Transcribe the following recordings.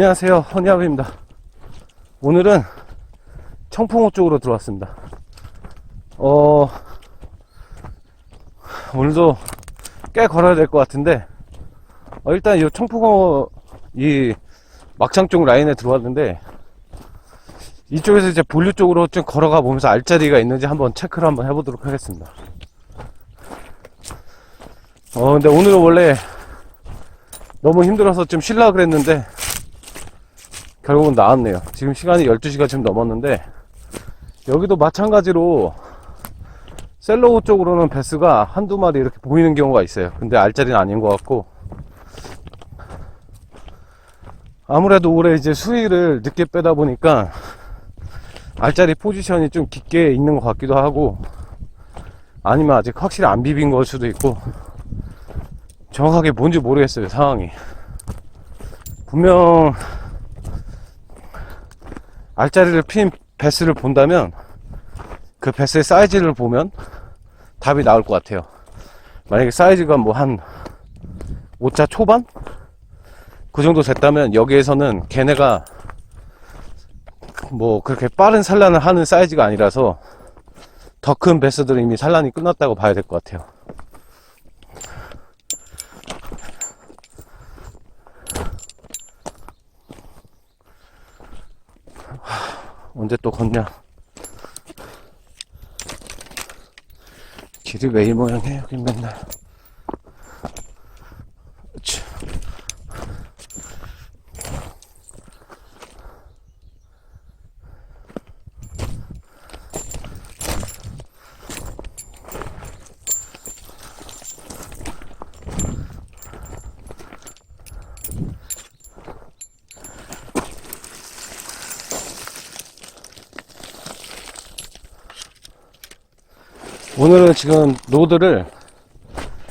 안녕하세요. 허니아브입니다. 오늘은 청풍호 쪽으로 들어왔습니다. 어 오늘도 꽤 걸어야 될 것 같은데 어, 일단 이 청풍호 이 막창 쪽 라인에 들어왔는데 이쪽에서 이제 본류 쪽으로 좀 걸어가 보면서 알짜리가 있는지 한번 체크를 한번 해보도록 하겠습니다. 어 근데 오늘은 원래 너무 힘들어서 좀 쉬려고 그랬는데 결국은 나왔네요. 지금 시간이 12시가 지금 넘었는데 여기도 마찬가지로 셀로우 쪽으로는 베스가 한두 마리 이렇게 보이는 경우가 있어요. 근데 알짜리는 아닌 것 같고 아무래도 올해 이제 수위를 늦게 빼다 보니까 알짜리 포지션이 좀 깊게 있는 것 같기도 하고 아니면 아직 확실히 안 비빈 걸 수도 있고 정확하게 뭔지 모르겠어요 상황이 분명 알짜리를 핀 베스를 본다면 그 베스의 사이즈를 보면 답이 나올 것 같아요 만약에 사이즈가 뭐 한 5자 초반? 그 정도 됐다면 여기에서는 걔네가 뭐 그렇게 빠른 산란을 하는 사이즈가 아니라서 더큰 베스들은 이미 산란이 끝났다고 봐야 될 것 같아요 언제 또 걷냐? 길이 왜 이 모양이야, 여긴 맨날. 오늘은 지금 노드를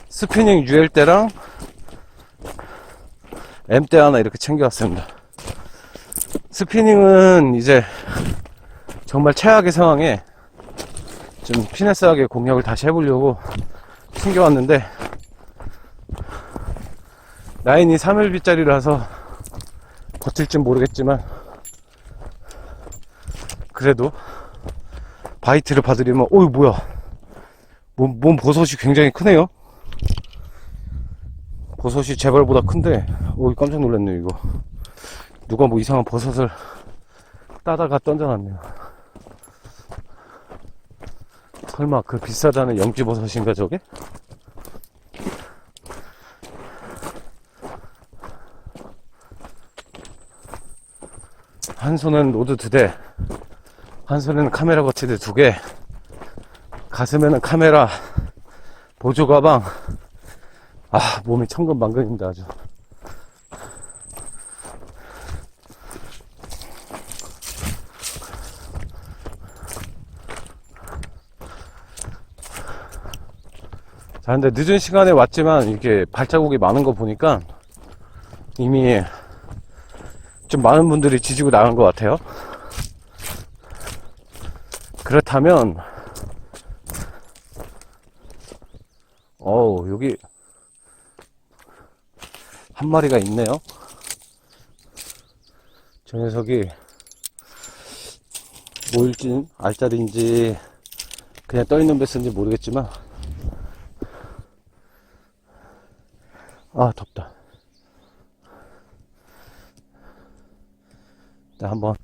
스피닝 UL대랑 M대 하나 이렇게 챙겨왔습니다. 스피닝은 이제 정말 최악의 상황에 좀 피네스하게 공략을 다시 해보려고 챙겨왔는데 라인이 3일비짜리라서 버틸진 모르겠지만 그래도 바이트를 받으려면 어이 뭐야 몸, 몸 버섯이 굉장히 크네요. 버섯이 제발보다 큰데, 오, 깜짝 놀랐네요, 이거. 누가 뭐 이상한 버섯을 따다가 던져놨네요. 설마 그 비싸다는 영지버섯인가, 저게? 한 손은 로드 두 대, 한 손에는 카메라 거치대 두 개, 가슴에는 카메라, 보조 가방. 아, 몸이 천근만근입니다, 아주. 자, 근데 늦은 시간에 왔지만 이렇게 발자국이 많은 거 보니까 이미 좀 많은 분들이 지지고 나간 것 같아요. 그렇다면 어우, 여기 한 마리가 있네요. 저 녀석이 뭐일진 알짜리인지 그냥 떠있는 베스인지 모르겠지만 아 덥다 일단 한번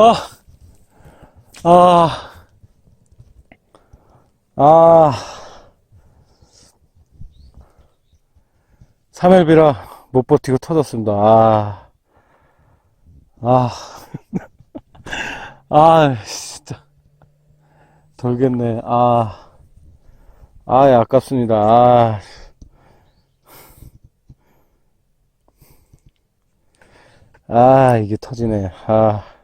아! 아! 아! 3일비라 못 버티고 터졌습니다. 아. 아. 아, 진짜. 돌겠네. 아. 아, 예, 아깝습니다. 아. 아, 이게 터지네. 아, 참.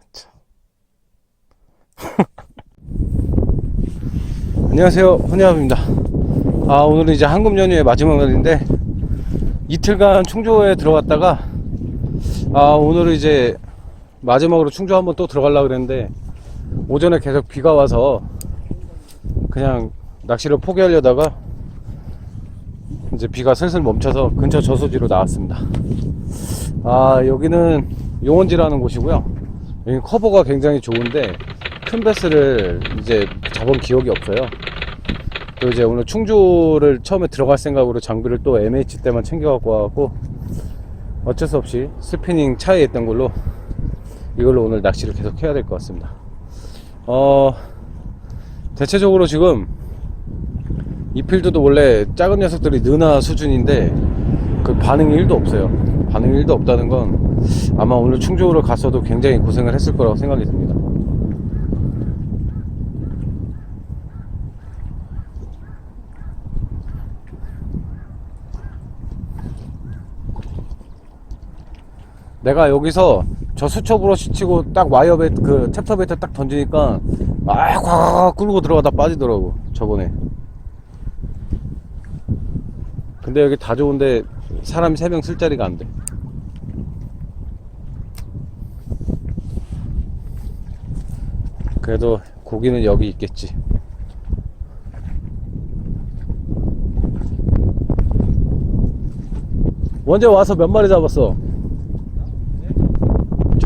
안녕하세요. 혼야입니다. 아, 오늘은 이제 한금 연휴의 마지막 날인데, 이틀간 충주에 들어갔다가, 아, 오늘은 이제 마지막으로 충주 한번 또 들어가려고 그랬는데, 오전에 계속 비가 와서, 그냥 낚시를 포기하려다가, 이제 비가 슬슬 멈춰서 근처 저수지로 나왔습니다. 아, 여기는 용원지라는 곳이고요. 여기 커버가 굉장히 좋은데, 큰 베스를 이제 잡은 기억이 없어요. 또 이제 오늘 충주를 처음에 들어갈 생각으로 장비를 또 MH 때만 챙겨갖고 와갖고, 어쩔 수 없이 스피닝 차에 있던 걸로, 이걸로 오늘 낚시를 계속 해야 될 것 같습니다. 어, 대체적으로 지금, 이 필드도 원래 작은 녀석들이 느나 수준인데, 그 반응이 1도 없어요. 반응이 1도 없다는 건 아마 오늘 충주를 갔어도 굉장히 고생을 했을 거라고 생각이 듭니다. 내가 여기서 저 수첩 브러쉬 치고 딱 와이어 베이트 그 챕터 베이트 딱 던지니까 아꽉 끌고 들어가다 빠지더라고 저번에 근데 여기 다 좋은데 사람이 3명 쓸 자리가 안 돼. 그래도 고기는 여기 있겠지. 먼저 와서 몇 마리 잡았어?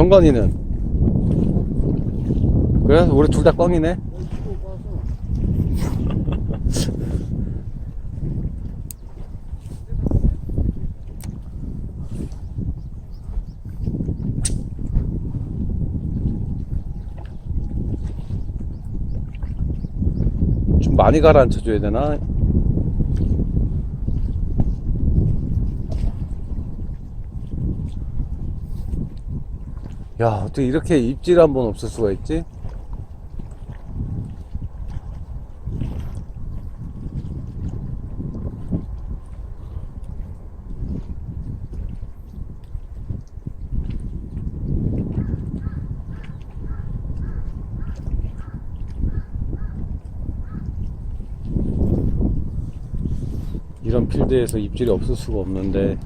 정관이는? 그래? 우리 둘 다 꽝이네? 좀 많이 가라앉혀 줘야 되나? 야, 어떻게 이렇게 입질 한 번 없을 수가 있지? 이런 필드에서 입질이 없을 수가 없는데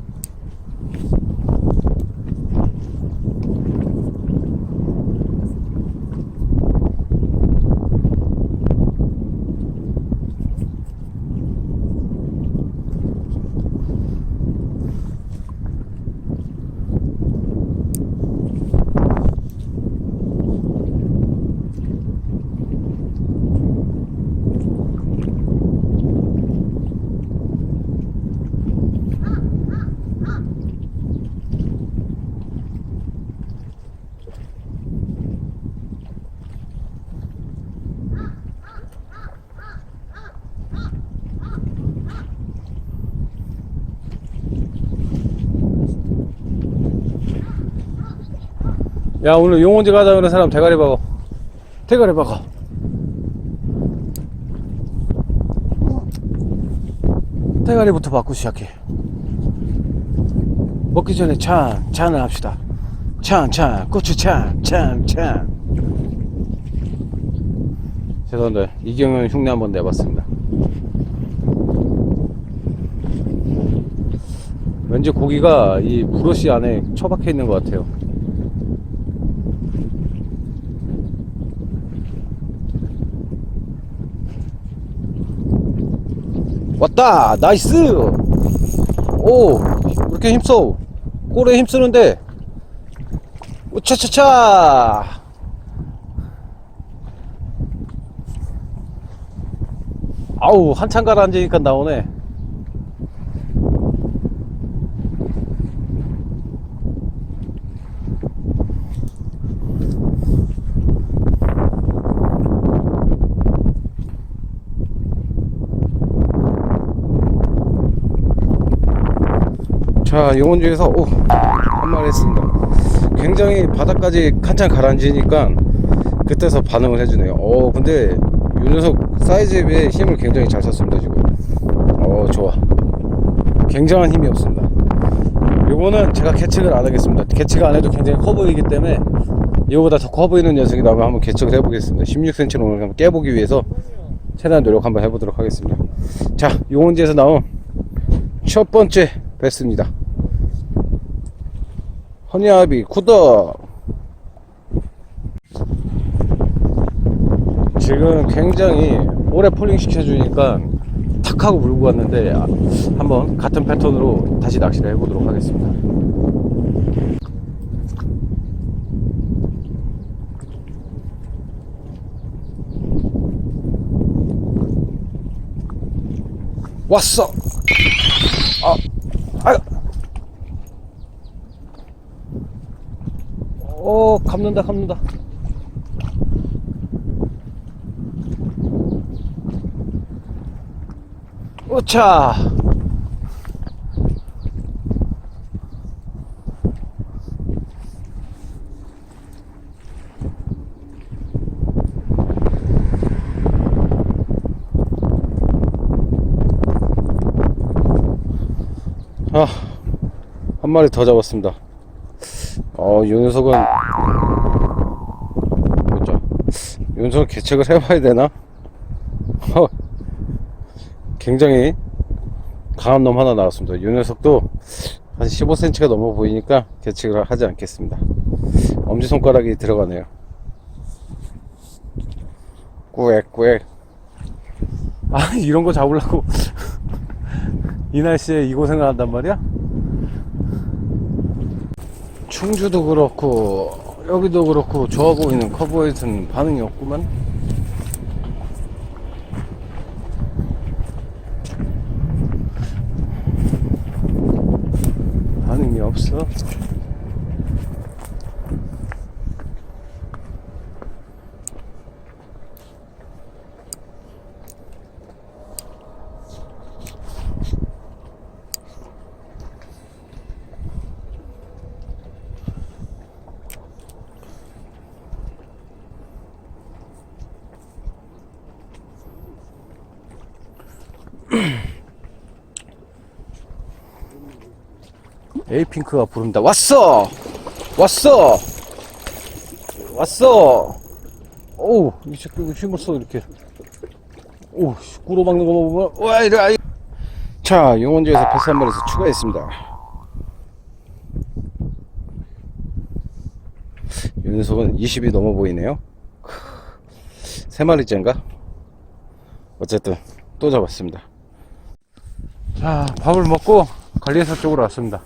야 오늘 용원지 가자 그러는 사람 대가리 박어. 대가리 박어 대가리부터 받고 시작해. 먹기 전에 찬 찬을 합시다. 찬찬 고추 찬찬찬. 죄송한데 이경영 흉내 한번 내봤습니다. 왠지 고기가 이 브러쉬 안에 처박혀 있는 것 같아요 왔다. 나이스. 오 이렇게 힘써. 골에 힘쓰는데. 우차차차. 아우 한참 가라앉으니까 나오네 자, 용원 중에서 오, 한 마리 했습니다. 굉장히 바닥까지 한참 가라앉으니까 그때서 반응을 해주네요. 어, 근데 이 녀석 사이즈에 비해 힘을 굉장히 잘 썼습니다, 지금. 어, 좋아. 굉장한 힘이었습니다. 요거는 제가 개측을 안 하겠습니다. 개측 안 해도 굉장히 커 보이기 때문에 이거보다 더 커 보이는 녀석이 나오면 한번 개측을 해보겠습니다. 16cm를 오늘 한번 깨보기 위해서 최대한 노력 한번 해보도록 하겠습니다. 자, 용원지에서 나온 첫 번째 베스입니다. 허니아비 구독! 지금 굉장히 오래 폴링 시켜주니까 탁 하고 물고 왔는데 아, 한번 같은 패턴으로 다시 낚시를 해보도록 하겠습니다. 왔어! 아, 아유! 오, 감는다, 감는다. 오차! 아, 한 마리 더 잡았습니다. 어, 이 녀석은, 보자. 이 녀석은 개척을 해봐야 되나? 어, 굉장히 강한 놈 하나 나왔습니다. 이 녀석도 한 15cm가 넘어 보이니까 개척을 하지 않겠습니다. 엄지손가락이 들어가네요. 꾸액꾸액. 아, 이런 거 잡으려고. 이 날씨에 이 고생을 한단 말이야? 충주도 그렇고, 여기도 그렇고, 좋아 보이는 커브웨이트는 반응이 없구만. 반응이 없어. 에이핑크가 부른다. 왔어! 왔어! 왔어! 오우, 이 새끼 힘을 써, 이렇게. 오우, 씨, 꿇어 박는 거 보면, 와, 이래, 아이. 자, 용원지에서 패스 한 마리에서 추가했습니다. 이 녀석은 20이 넘어 보이네요. 크, 세 마리째인가? 어쨌든, 또 잡았습니다. 자, 밥을 먹고 관리해서 쪽으로 왔습니다.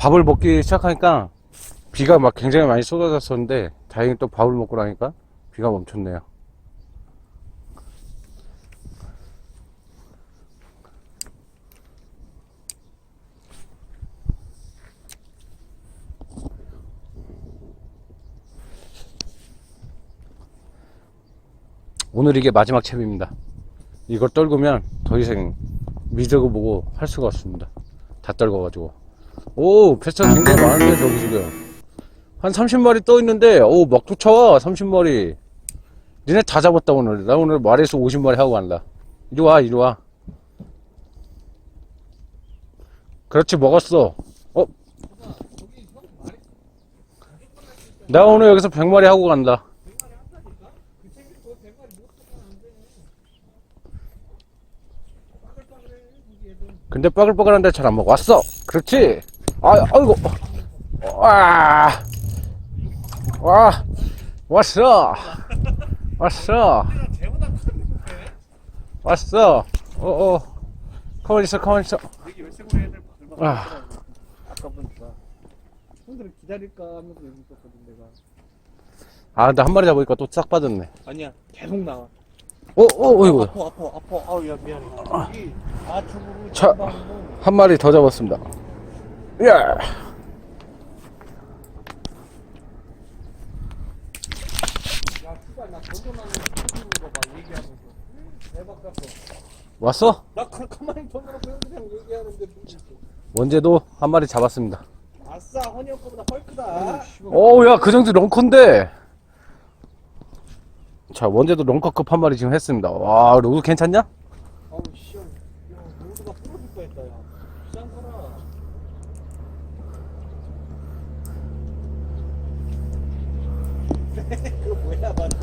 밥을 먹기 시작하니까 비가 막 굉장히 많이 쏟아졌었는데 다행히 또 밥을 먹고 나니까 비가 멈췄네요. 오늘 이게 마지막 챕입니다. 이걸 떨구면 더 이상 미적을 보고 할 수가 없습니다. 다 떨궈가지고. 오, 패스가 굉장히 많은데, 저기 지금. 한 30마리 떠 있는데, 오, 막 쫓아와, 30마리. 니네 다 잡았다, 오늘. 나 오늘 말에서 50마리 하고 간다. 이리 와, 이리 와. 그렇지, 먹었어. 어? 나 오늘 여기서 100마리 하고 간다. 근데 빠글빠글한데 잘 안 먹어. 왔어! 그렇지! 아, 아이고! 와! 와! 왔어! 왔어! 왔어! 어, 어. 가만히 있어, 가만히 있어. 여기 애들 아, 아까 보니까 형들을 기다릴까 하면서 여기 있었거든 내가 아, 근데 한 마리 잡으니까 또 싹 빠졌네. 아니야 계속 나와 어, 어, 어이구. 아파 아파 아파 아우 야 미안해 여기 아축으로 차. 전방으로 한 마리 더 잡았습니다. 야! 야 씨발 나 던져놨는 거봐 얘기하면서 대박 같어 왔어? 나 가- 가만히 던져놓고 형들이랑 얘기하는데 원제도 한 마리 잡았습니다. 아싸 허니 형 거보다 헐크다 오, 야, 그 정도 런커인데. 자, 원제도 런커급 한 마리 지금 했습니다. 와, 로드 괜찮냐? 어우 씨 야, 모두가 부러질 뻔했다 야 비싼 거라 그거 뭐야 맞아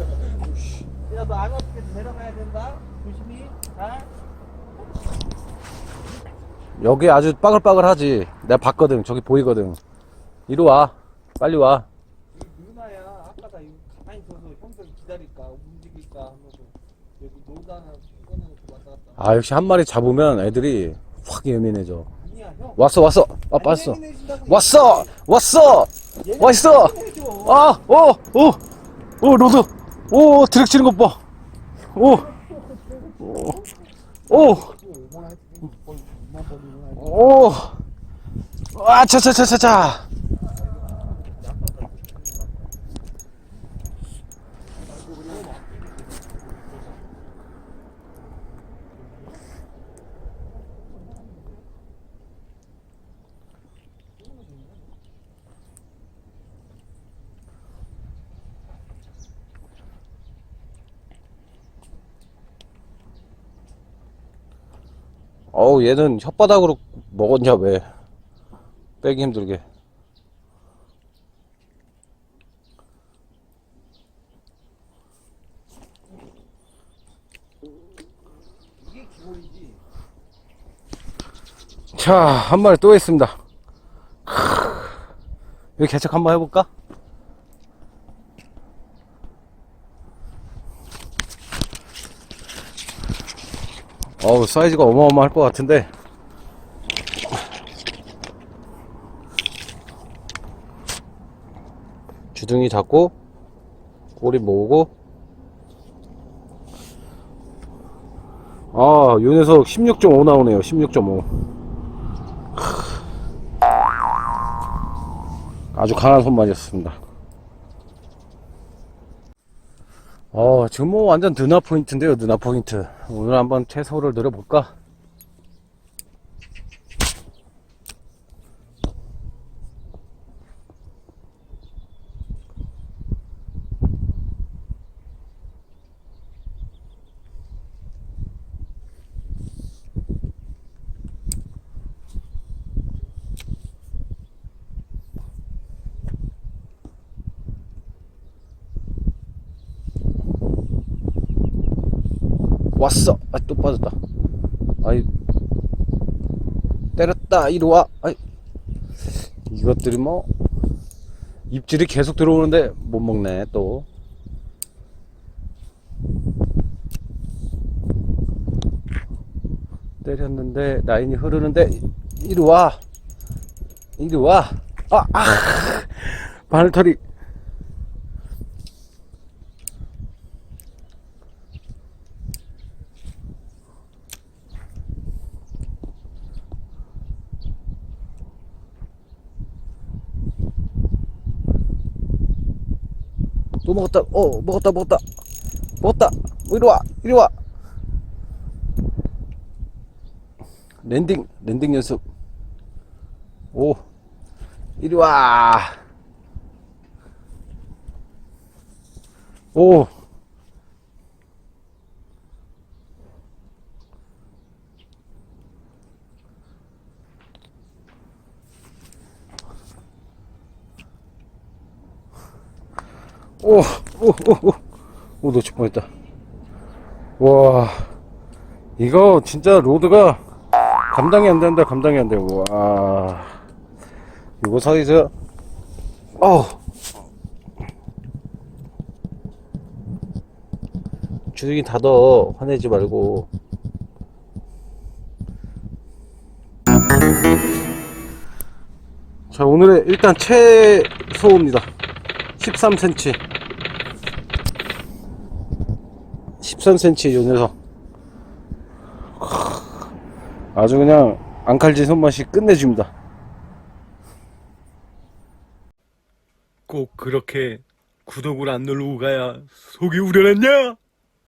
야너 안 어떻게 내려가야 된다 조심히 자 여기 아주 빠글빠글하지. 내가 봤거든. 저기 보이거든. 이리 와. 빨리 와. 이 누나야 아까 나 이거 가만히 서서 형들 기다릴까 움직일까 하면서 여기 놀다가 꺼내놓고 왔다 갔다 아, 역시 한 마리 잡으면 애들이 확 예민해져. 아니야 형 왔어, 왔어. 아, 왔어. 안 예민해진다고 왔어! 왔어! 예민해져. 아, 오, 오, 오, 로드. 오, 드랙 치는 것 봐. 오, 오, 오, 오. 아, 차, 차, 차, 차, 차. 어우, 얘는 혓바닥으로 먹었냐, 왜. 빼기 힘들게. 자, 한 마리 또 있습니다. 크. 여기 개척 한번 해볼까? 어우, 사이즈가 어마어마할 것 같은데. 주둥이 잡고, 꼬리 모으고. 아, 요 녀석 16.5 나오네요, 16.5. 아주 강한 손맛이었습니다. 어, 지금 뭐 완전 느나 포인트인데요, 느나 포인트. 오늘 한번 채소를 늘어볼까? 왔어! 아, 또 빠졌다. 아이, 때렸다, 이리 와. 아이, 이것들이 뭐, 입질이 계속 들어오는데 못 먹네, 또. 때렸는데, 라인이 흐르는데, 이리 와. 이리 와. 아, 아! 바늘털이. 또 먹었다. 어, 먹었다, 먹었다. 먹었다. 이리 와, 이리 와. 랜딩, 랜딩 연습. 오, 이리 와. 오. 오, 오, 오, 오, 오, 놓칠 뻔했다. 와, 이거 진짜 로드가 감당이 안 된다, 감당이 안 돼. 와, 이거 사이즈, 어 주둥이 닫어, 화내지 말고. 자, 오늘의 일단 최소입니다. 13cm 13cm 요 녀석 아주 그냥 앙칼진 손맛이 끝내줍니다 꼭 그렇게 구독을 안 누르고 가야 속이 우려냈냐?